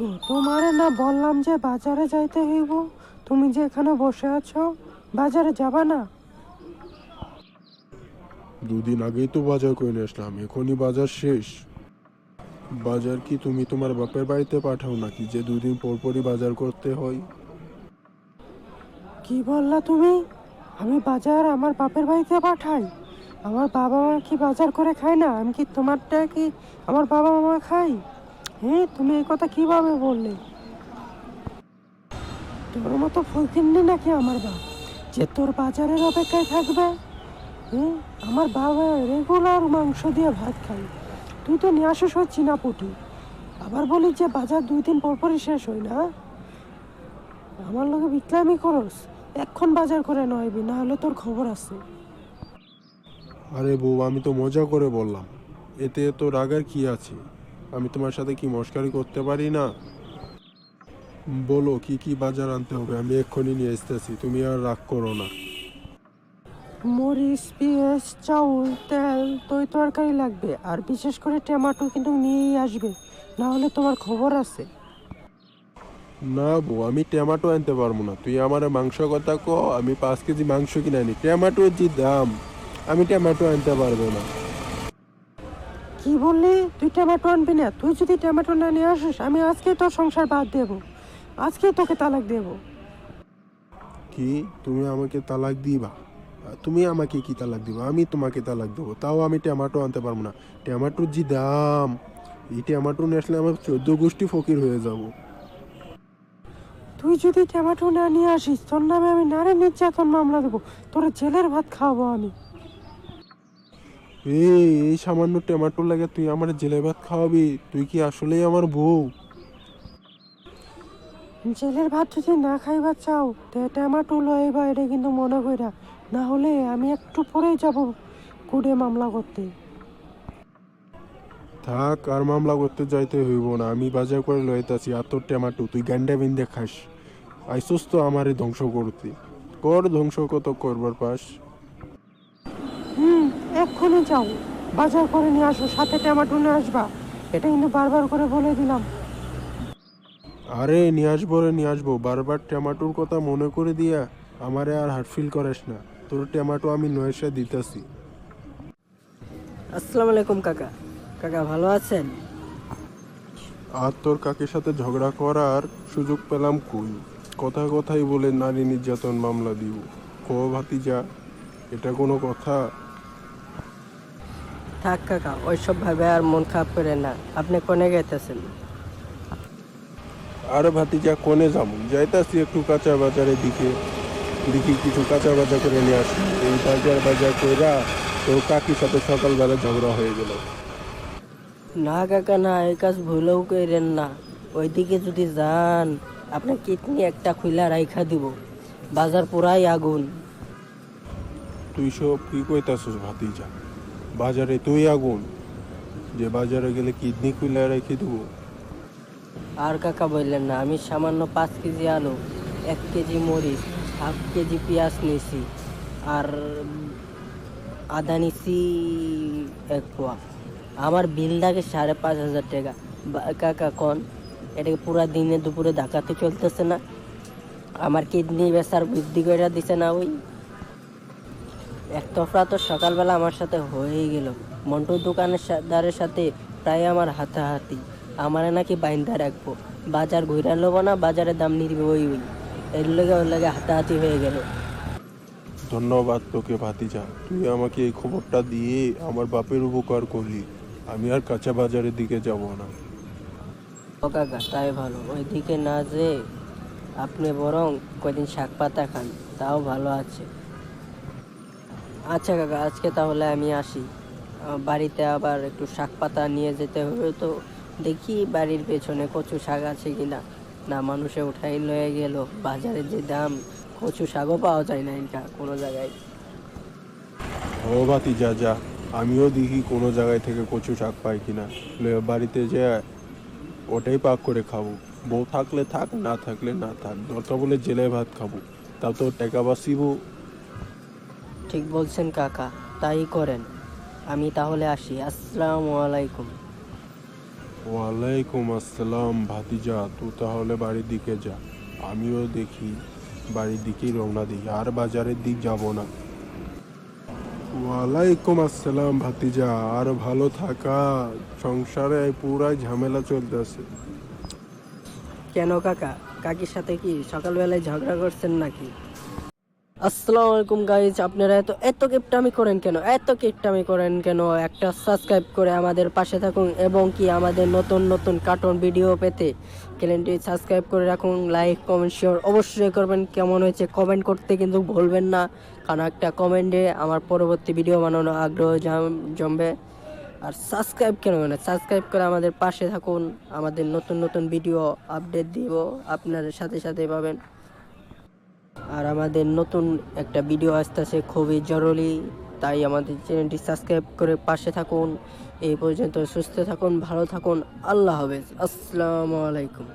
গো তোমারে না বললাম যে বাজারে যাইতে হইব। তুমি যে এখানে বসে আছো বাজারে যাবা না? দুদিন আগেই তো বাজার করে নিয়ে আসলাম এখনই বাজার শেষ। বাজার কি তুমি তোমার বাপের বাড়িতে পাঠাও নাকি যে দুদিন পর পরই বাজার করতে হয়? কি বললা তুমি? আমি বাজার আমার বাপের বাড়িতে পাঠাই। আমার বাবা মা কি বাজার করে খায় না? আমি কি তোমারটা কি আমার বাবা মা খাই হ্যাঁ তুমি এই কথা কীভাবে বললে? তোর মতো ফকিরনি নাকি আমার বাপ, যে তোর বাজারের অপেক্ষায় থাকবে? হ্যাঁ আমার বাবা রেগুলার মাংস দিয়ে ভাত খাই তুই তো নিয়ে আসিস না পুটি আবার বলি যে বাজার দুই দিন পর পরই শেষ হয় না? আমার লোকে বিক্লামি করস, এখন বাজার করে নয়বি না হলে তোর খবর আছে। আরে বউ, আমি তো মজা করে বললাম। এতে তো রাগার কি আছে? আমি তোমার সাথে কি মস্কারি করতে পারি না? বলো কি কি বাজার আনতে হবে? আমি এক্ষুনি নিয়ে আসতেছি। তুমি আর রাগ করো না। মরিচ পেঁয়াজ চাউল তেল দই তরকারি লাগবে। আর বিশেষ করে টমেটো কিন্তু নিয়েই আসবে। না হলে তোমার খবর আছে। না বউ আমি টমেটো আনতে পারব না। তুই আমার মাংস কথা কো আমি পাঁচ কেজি মাংস কিনে আনি। টমেটোর যে দাম আমি টমেটো আনতে পারব না। কি বললি? তুই টমেটো আনবি না? তুই যদি টমেটো না নিয়ে আসিস আমি আজকে তোর সংসার বাদ দেব। আজকে তোকে তালাক দেব। কি? তুমি আমাকে তালাক দিবা? তুমি আমাকে কি তালাক দিবা? আমি তোমাকে তালাক দেবো। তাও আমি টমেটো আনতে পারব না। টমেটোর যে দাম এই টমেটো নিয়ে আসলে আমার চোদ্দ গোষ্ঠী ফকির হয়ে যাব। তুই যদি টমেটো না নিয়ে আসিস তোর নামে আমি নারী নির্যাতন মামলা দেবো। তোর জেলের ভাত খাওয়াবো আমি। এই এই সামান্য টমেটো লাগে তুই আমার জেলে ভাত খাওয়াবি তুই কি আসলেই আমার বউ? জেলের ভাত যদি না খাইবার চাও তে টমেটো লইবা এটা কিন্তু মনে কইরা। না হলে আমি একটু পরেই যাব কুড়ে মামলা করতে। থাক আর মামলা করতে যাইতে হইব না আমি বাজার করে লইতাছি আর তোর টমেটো তুই গান্ডা বিন্দে খাস। আইসোস তো আমারে ধ্বংস করতে। কর ধ্বংস কত করবার পাস? এক্ষুনি যাও। বাজার করে নিয়ে আসো সাথে টমেটো নিয়ে আসবা? এটা কিন্তু বারবার করে বলে দিলাম। আরে নিয়ে আসব রে নিয়ে আসব। বারবার টমেটোর কথা মনে করে দিয়া আমারে আর হার্ট ফিল করিস না। তোর টমেটো আমি নয়সা দিতেছি। আসসালামু আলাইকুম কাকা। কাকা ভালো আছেন? আর তোর কাকের সাথে ঝগড়া করার সুযোগ পেলাম কই? কথা কথাই বলে নারী নির্যাতন মামলা দিব কো ভাতিজা এটা কোনো কথা? থাক কাকা ওইসব ভাবে আর মন খারাপ করেন না। আপনি কোনে গেতেছেন আরে ভাতিজা কোনে যাব? যাইতাছি একটু কাঁচা বাজারের দিকে। দেখি কিছু কাঁচা বাজার করে নিয়ে আসি। এই বাজার বাজার কইরা তোর কাকির সাথে সকালবেলা ঝগড়া হয়ে গেল। না কাকা না এই কাজ ভুলেও করেন না। ওইদিকে যদি যান আপনার কিডনি একটা খুইলা রাইখা দিব। বাজার পুরাই আগুন। তুই সব কি কইতাছিস ভাতিজা? বাজারে তুই আগুন। যে বাজারে গেলে কিডনি খুলে রেখে দেবো। আর কাকা বললেন না, আমি সামান্য পাঁচ কেজি আলু, এক কেজি মরিচ, হাফ কেজি পেঁয়াজ নিছি আর আদা নিছি এক পোয়া। আমার বিলটাকে সাড়ে পাঁচ হাজার টাকা। কাকা, কন এটাকে পুরা দিনে দুপুরে ডাকাতে চলতেছে না? আমার কিডনি বেচার বৃদ্ধি করে দিছে না ওই। এক তফরা তো সকালবেলা আমার সাথে হয়েই গেল। মন্টুর দোকানের দারের সাথে প্রায় আমার হাতাহাতি। আমারে নাকি বাইন্দা রাখব। বাজার ঘুরে নেব না বাজারের দাম নিবে ওই ওই। এর লগে ওর লগে হাতাহাতি হয়ে গেল। ধন্যবাদ তোকে ভাতিজা। তুই আমাকে এই খবরটা দিয়ে আমার বাপের উপকার করলি। আমি আর কাঁচা বাজারের দিকে যাব না। ও কাকা তাই ভালো। ওইদিকে না যে আপনি বরং কয়দিন শাক পাতা খান। তাও ভালো আছে। আচ্ছা কাকা, আজকে তাহলে আমি আসি। বাড়িতে আবার একটু শাক পাতা নিয়ে যেতে হবে তো। দেখি বাড়ির পেছনে কচু শাক আছে কিনা। না না মানুষে উঠাই লয়ে গেল। বাজারে যে দাম, কচু শাকও পাওয়া যায় না এটা কোনো জায়গায়। ও ভাতিজা, যা। যা আমিও দেখি কোনো জায়গায় থেকে কচু শাক পাই কিনা। বাড়িতে যে ওটাই পাক করে খাব। বউ থাকলে থাক, না থাকলে না থাক। দরকার বলে জেলে ভাত খাব। তাও তো টাকা বাঁচিবো। ঠিক বলছেন কাকা তাই করেন। আমি তাহলে আসি। আসসালামু আলাইকুম। ওয়ালাইকুম আসসালাম ভাতিজা তুই তাহলে বাড়ির দিকে যা। আমিও দেখি বাড়ির দিকেই রওনা দিই আর বাজারের দিক যাব না। ওয়ালাইকুম আসসালাম ভাতিজা আর ভালো থাকা। সংসারে পুরাই ঝামেলা চলতেছে। কেন কাকা? কাকির সাথে কি সকালবেলায় ঝগড়া করছেন নাকি? আসসালামু আলাইকুম গাইজ আপনারা এত এত কিপটামি করেন কেন? এত কিপটামি করেন কেন? একটা সাবস্ক্রাইব করে আমাদের পাশে থাকুন এবং কি আমাদের নতুন নতুন কার্টুন ভিডিও পেতে চ্যানেলটি সাবস্ক্রাইব করে রাখুন। লাইক কমেন্ট শেয়ার অবশ্যই করবেন। কেমন হয়েছে কমেন্ট করতে কিন্তু ভুলবেন না। কারণ একটা কমেন্টে আমার পরবর্তী ভিডিও বানানো আগ্রহ জমবে। আর সাবস্ক্রাইব কেন না? সাবস্ক্রাইব করে আমাদের পাশে থাকুন। আমাদের নতুন নতুন ভিডিও আপডেট দিব। আপনাদের সাথে সাথে পাবেন। আর আমাদের নতুন একটা ভিডিও আসতেছে, খুবই জরুরি। তাই আমাদের চ্যানেলটি সাবস্ক্রাইব করে পাশে থাকুন। এই পর্যন্ত সুস্থ থাকুন, ভালো থাকুন। আল্লাহ হাফেজ। আসসালামু আলাইকুম।